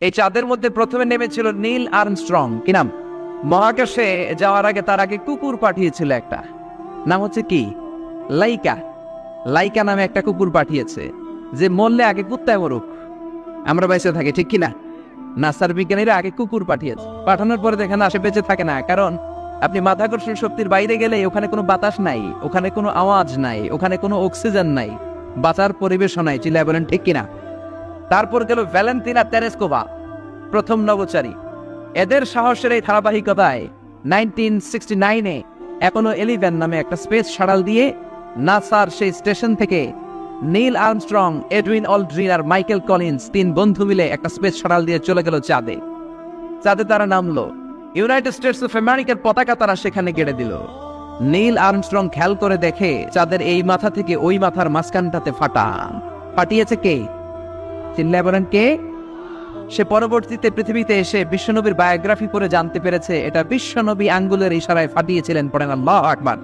এই চাঁদের মধ্যে প্রথমে নেমেছিল নীল আর্মস্ট্রং। কি নাম? মহাকাশে যাওয়ার আগে তার আগে কুকুর পাঠিয়েছিল একটা। নাম হচ্ছে কি? লাইকা। লাইকা নামে একটা কুকুর পাঠিয়েছে, যে মরলে আগে কুত্তায় মরুক। আমরা বেঁচে থাকি, ঠিক কিনা? নাসার বিজ্ঞানীরা আগে কুকুর পাঠিয়েছে। পাঠানোর পরে দেখেন আসে, বেঁচে থাকে না। কারণ আপনি মাধ্যাকর্ষণ শক্তির বাইরে গেলে ওখানে কোনো বাতাস নাই, ওখানে কোনো আওয়াজ নাই, ওখানে কোনো অক্সিজেন নাই, বাঁচার পরিবেশও নাই। চিল্লায় বলেন, ঠিক কিনা? তারপর গেল ভ্যালেন্টিনা তেরেস্কোভা, প্রথম নভোচারী। এদের সাহসের এই ধারাবাহিকতায় নাইনটিন সিক্সটি নাইনে এখনও এলিভেন নামে একটা স্পেস সাড়াল দিয়ে নাসার সেই স্টেশন থেকে নীল আর্মস্ট্রং, এডউইন অলড্রিন আর মাইকেল কলিন্স তিন বন্ধু মিলে একটা স্পেস সাড়াল দিয়ে চলে গেল চাঁদে। চাঁদে তারা নামলো। ইউনাইটেড স্টেটস অফ আমেরিকার পতাকা তারা সেখানে গেড়ে দিল। নীল আর্মস্ট্রং খেয়াল করে দেখে চাঁদের এই মাথা থেকে ওই মাথার মাঝখানটাতে ফাটা। ফাটিয়েছে কে? চিল্লায় বলেন কে সে পরবর্তীতে পৃথিবীতে এসে বিশ্বনবীর বায়োগ্রাফি পড়ে জানতে পেরেছে। এটা বিশ্বনবী আঙ্গুলের ইশারায় ফাটিয়েছিলেন, পড়েন আল্লাহ আকবার।